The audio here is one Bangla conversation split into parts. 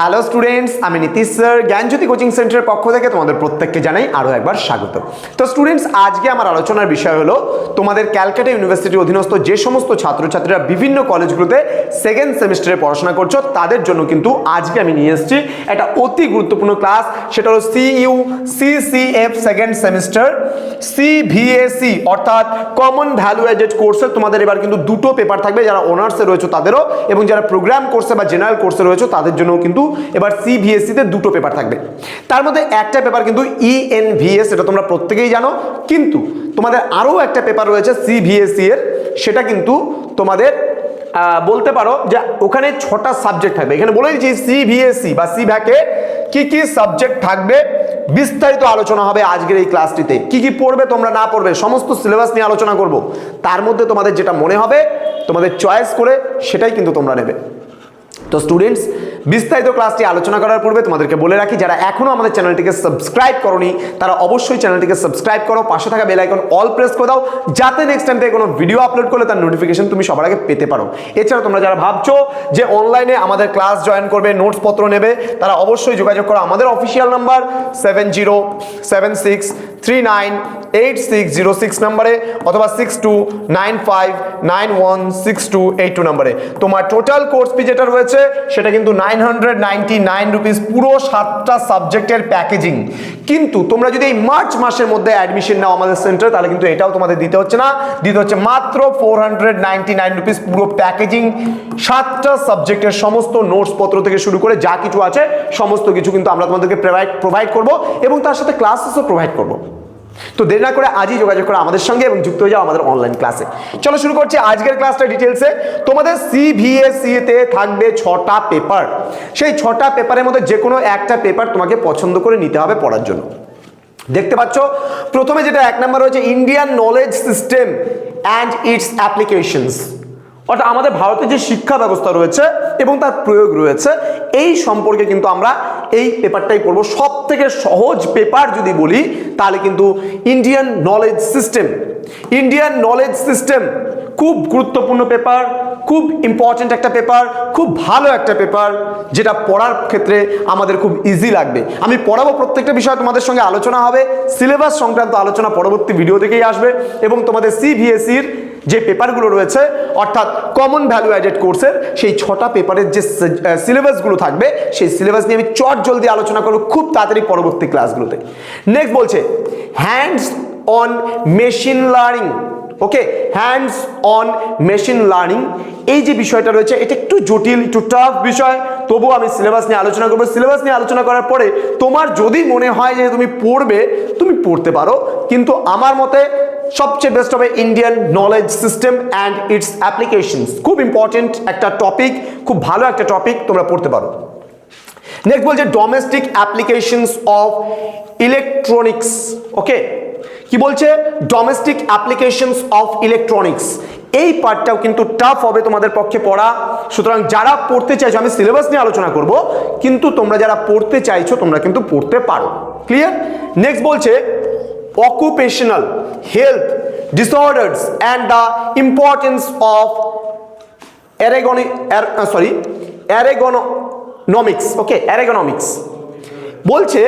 হ্যালো স্টুডেন্টস আমি নীতিশ স্যার, জ্ঞানজ্যোতি কোচিং সেন্টারের পক্ষ থেকে তোমাদের প্রত্যেককে জানাই আরও একবার স্বাগত। তো স্টুডেন্টস আজকে আমার আলোচনার বিষয় হলো তোমাদের ক্যালকাটা ইউনিভার্সিটির অধীনস্থ যে সমস্ত ছাত্রছাত্রীরা বিভিন্ন কলেজগুলোতে সেকেন্ড সেমিস্টারে পড়াশোনা করছ, তাদের জন্য কিন্তু আজকে আমি নিয়ে এসেছি একটা অতি গুরুত্বপূর্ণ ক্লাস সেটা হলো CU CCF second semester CVAC অর্থাৎ কমন ভ্যালু এডেড কোর্সে তোমাদের এবার কিন্তু দুটো পেপার থাকবে, যারা অনার্সে রয়েছে তাদেরও, এবং যারা প্রোগ্রাম কোর্সে বা জেনারেল কোর্সে রয়েছে তাদের জন্যও কিন্তু এবার সিভিএসসিতে দুটো পেপার থাকবে। তার মধ্যে একটা পেপার কিন্তু E ইএনভিএস এটা তোমরা প্রত্যেকেই জানো। কিন্তু তোমাদের আরও একটা পেপার রয়েছে সিভিএসসি এর, সেটা কিন্তু তোমাদের বলতে পারো যে ওখানে ছটা সাবজেক্ট থাকবে। এখানে বলে দিচ্ছি সিভিএসসি বা সি ভ্যাকে কি কি সাবজেক্ট থাকবে, বিস্তারিত আলোচনা হবে আজকের এই ক্লাসটিতে কি কি পড়বে, তোমরা না পড়বে, সমস্ত সিলেবাস নিয়ে আলোচনা করব। তার মধ্যে তোমাদের যেটা মনে হবে, তোমাদের চয়েস করে সেটাই কিন্তু তোমরা নেবে। তো স্টুডেন্টস বিস্তারিত ক্লাসটি আলোচনা করার পূর্বে তোমাদেরকে বলে রাখি, যারা এখনও আমাদের চ্যানেলটিকে সাবস্ক্রাইব করনি, তারা অবশ্যই চ্যানেলটিকে সাবস্ক্রাইব করো, পাশে থাকা বেল আইকন অল প্রেস করে দাও, যাতে নেক্সট টাইম থেকে কোনো ভিডিও আপলোড করলে তার নোটিফিকেশন তুমি সবার আগে পেতে পারো। এছাড়া তোমরা যারা ভাবছ যে অনলাইনে আমাদের ক্লাস জয়েন করবে নোটস পত্র নেবে, তারা অবশ্যই যোগাযোগ করো। আমাদের official number seven zero seven six three nine eight six zero six নাম্বারে অথবা six two nine five nine one six two eight two নাম্বারে। তোমার টোটাল কোর্স ফি যেটা রয়েছে, সেটা কিন্তু nine hundred ninety nine rupees পুরো সাতটা সাবজেক্টের প্যাকেজিং কিন্তু তোমরা যদি এই মার্চ মাসের মধ্যে অ্যাডমিশন নাও আমাদের সেন্টারে তাহলে কিন্তু এটাও তোমাদের দিতে হচ্ছে না। দিতে হচ্ছে মাত্র four hundred ninety nine rupees পুরো প্যাকেজিং সাতটা সাবজেক্টের সমস্ত নোটস পত্র থেকে শুরু করে যা কিছু আছে, সমস্ত কিছু কিন্তু আমরা তোমাদেরকে প্রোভাইড প্রোভাইড করব এবং তার সাথে ক্লাসেসও প্রোভাইড করব। তো দেরি না করে আজই যোগাযোগ করো আমাদের সঙ্গে এবং যুক্ত হয়ে যাও আমাদের অনলাইন ক্লাসে চলো শুরু করছি আজকের ক্লাসটা ডিটেলসে তোমাদের সিভিএসসি তে থাকবে ছটা পেপার সেই ছটা পেপারের মধ্যে যে কোনো একটা পেপার তোমাকে পছন্দ করে নিতে হবে পড়ার জন্য। দেখতে পাচ্ছ, প্রথমে যেটা এক নম্বর রয়েছে Indian knowledge system and its applications অর্থাৎ আমাদের ভারতের যে শিক্ষা ব্যবস্থা রয়েছে এবং তার প্রয়োগ রয়েছে, এই সম্পর্কে কিন্তু আমরা এই পেপারটাই পড়ব। সব থেকে সহজ পেপার যদি বলি, তাহলে কিন্তু Indian knowledge system Indian knowledge system খুব গুরুত্বপূর্ণ পেপার, খুব ইম্পর্ট্যান্ট একটা পেপার, খুব ভালো একটা পেপার, যেটা পড়ার ক্ষেত্রে আমাদের খুব ইজি লাগবে। আমি পড়াবো প্রত্যেকটা বিষয় তোমাদের সঙ্গে আলোচনা হবে। সিলেবাস সংক্রান্ত আলোচনা পরবর্তী ভিডিও থেকেই আসবে এবং তোমাদের সিভিএসির যে পেপারগুলো রয়েছে, অর্থাৎ কমন ভ্যালু অ্যাডেড কোর্সের সেই ছটা পেপারের যে সিলেবাসগুলো থাকবে, সেই সিলেবাস নিয়ে আমি চট জলদি আলোচনা করব খুব তাড়াতাড়ি পরবর্তী ক্লাসগুলোতে নেক্সট বলছে hands on machine learning okay hands on machine learning এই যে বিষয়টা রয়েছে, এটা একটু জটিল, একটু টাফ বিষয়, তবুও আমি সিলেবাস নিয়ে আলোচনা করব। সিলেবাস নিয়ে আলোচনা করার পরে, তোমার যদি মনে হয় যে তুমি পড়বে, তুমি পড়তে পারো, কিন্তু আমার মতে সবচেয়ে বেস্ট হবে Indian knowledge system and its applications খুব ইম্পর্টেন্ট একটা টপিক খুব ভালো একটা টপিক তোমরা পড়তে পারো। নেক্সট বলছে domestic applications of electronics okay কি বলছে? ডোমেস্টিক অ্যাপ্লিকেশনস অফ ইলেকট্রনিক্স এই পার্টটাও কিন্তু টাফ হবে তোমাদের পক্ষে পড়া। সুতরাং যারা পড়তে চাইছো, আমি সিলেবাস নিয়ে আলোচনা করব, কিন্তু তোমরা যারা পড়তে চাইছো, তোমরা কিন্তু পড়তে পারো। ক্লিয়ার নেক্সট বলছে occupational health disorders and the importance of ergono sorry ergonomics okay ergonomics বলছে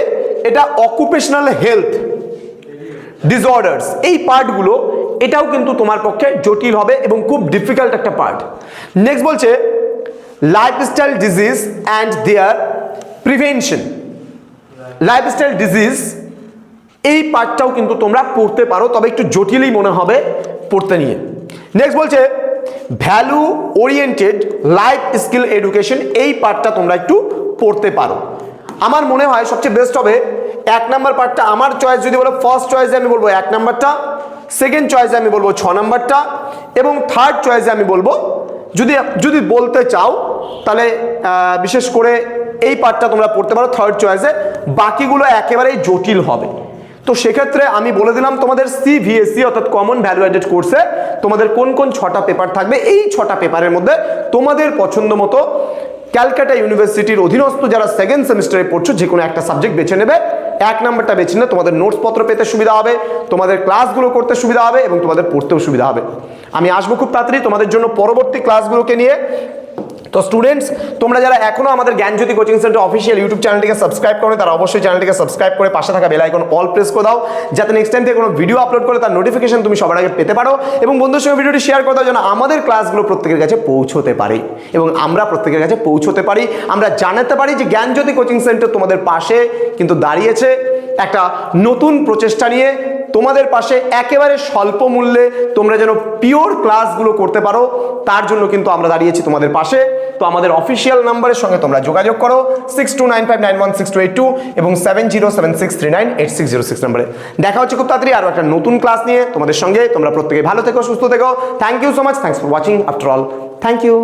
এটা অকুপেশনাল হেলথ ডিসঅর্ডার্স এই পার্টগুলো, এটাও কিন্তু তোমার পক্ষে জটিল হবে এবং খুব ডিফিকাল্ট একটা পার্ট। নেক্সট বলছে lifestyle disease and their prevention lifestyle disease এই পার্টটাও কিন্তু তোমরা পড়তে পারো, তবে একটু জটিলই মনে হবে পড়তে নিয়ে। নেক্সট বলছে value oriented life skill education এই পার্টটা তোমরা একটু পড়তে পারো। আমার মনে হয় সবচেয়ে বেস্ট হবে, এক নাম্বার পার্টটা আমার চয়েস যদি বলো ফার্স্ট চয়েসে আমি বলব এক নাম্বারটা সেকেন্ড চয়েসে আমি বলব ছ নাম্বারটা, এবং থার্ড চয়েসে আমি বলব, যদি যদি বলতে চাও, তাহলে বিশেষ করে এই পার্টটা তোমরা পড়তে পারো থার্ড চয়েসে বাকিগুলো একেবারেই জটিল হবে। তো সেক্ষেত্রে আমি বলে দিলাম তোমাদের সিভিএসসি অর্থাৎ কমন ভ্যালু অ্যাডেড কোর্সে তোমাদের কোন কোন ছটা পেপার থাকবে? এই ছটা পেপারের মধ্যে তোমাদের পছন্দ মতো ক্যালকাটা ইউনিভার্সিটির অধীনস্থ যারা সেকেন্ড সেমিস্টারে পড়ছো, যে কোনো একটা সাবজেক্ট বেছে নেবে। এক নাম্বারটা বেছে নিলে তোমাদের নোটসপত্র পেতে সুবিধা হবে, তোমাদের ক্লাসগুলো করতে সুবিধা হবে এবং তোমাদের পড়তেও সুবিধা হবে। আমি আসব খুব তাড়াতাড়ি তোমাদের জন্য পরবর্তী ক্লাসগুলোকে নিয়ে। তো স্টুডেন্টস তোমরা যারা এখনও আমাদের Gyanjyoti coaching centre official YouTube চ্যানেলটিকে সাবস্ক্রাইব করো তারা অবশ্যই চ্যানেলটিকে সাবস্ক্রাইব করে পাশে থাকা বেল আইকন অল প্রেস করে দাও, যাতে নেক্সট টাইম থেকে কোনো ভিডিও আপলোড করে তার নোটিফিকেশন তুমি সবার আগে পেতে পারো এবং বন্ধুর সঙ্গে ভিডিওটি শেয়ার করে দাও যেন আমাদের ক্লাসগুলো প্রত্যেকের কাছে পৌঁছতে পারে এবং আমরা প্রত্যেকের কাছে পৌঁছতে পারি। আমরা জানাতে পারি যে জ্ঞানজ্যোতি কোচিং সেন্টার তোমাদের পাশে কিন্তু দাঁড়িয়েছে একটা নতুন প্রচেষ্টা নিয়ে তোমাদের পাশে একেবারে স্বল্প মূল্যে তোমরা যেন পিওর ক্লাসগুলো করতে পারো, তার জন্য কিন্তু আমরা দাঁড়িয়েছি তোমাদের পাশে। তো আমাদের অফিসিয়াল নাম্বারের সঙ্গে তোমরা যোগাযোগ করো six two nine five nine one six two eight two এবং seven zero seven six three nine eight six zero six নাম্বারে দেখা হচ্ছে খুব তাড়াতাড়ি আরও একটা নতুন ক্লাস নিয়ে তোমাদের সঙ্গে। তোমরা প্রত্যেকে ভালো থেকো, সুস্থ থেকো। Thank you so much thanks for watching after all thank you